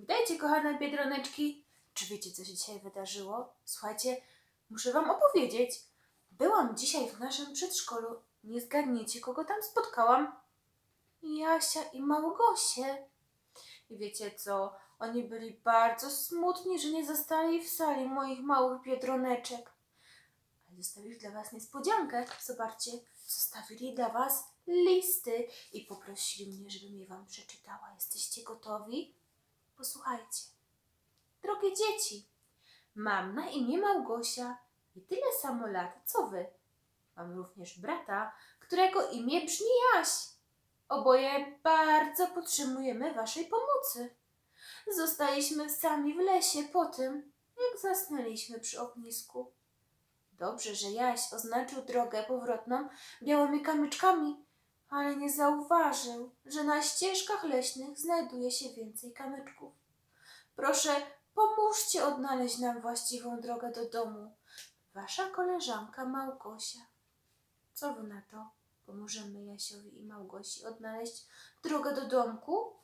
Witajcie, kochane biedroneczki. Czy wiecie, co się dzisiaj wydarzyło? Słuchajcie, muszę wam opowiedzieć. Byłam dzisiaj w naszym przedszkolu. Nie zgadniecie, kogo tam spotkałam? Jasia i Małgosię. I wiecie co? Oni byli bardzo smutni, że nie zostali w sali moich małych biedroneczek. Ale zostawili dla was niespodziankę. Zobaczcie, zostawili dla was listy i poprosili mnie, żebym je wam przeczytała. Jesteście gotowi? Posłuchajcie. Drogie dzieci, mam na imię Małgosia i tyle samo lat, co wy. Mam również brata, którego imię brzmi Jaś. Oboje bardzo potrzebujemy waszej pomocy. Zostaliśmy sami w lesie po tym, jak zasnęliśmy przy ognisku. Dobrze, że Jaś oznaczył drogę powrotną białymi kamyczkami, ale nie zauważył, że na ścieżkach leśnych znajduje się więcej kamyczków. Proszę, pomóżcie odnaleźć nam właściwą drogę do domu. Wasza koleżanka Małgosia. Co wy na to? Pomożemy Jasiowi i Małgosi odnaleźć drogę do domku?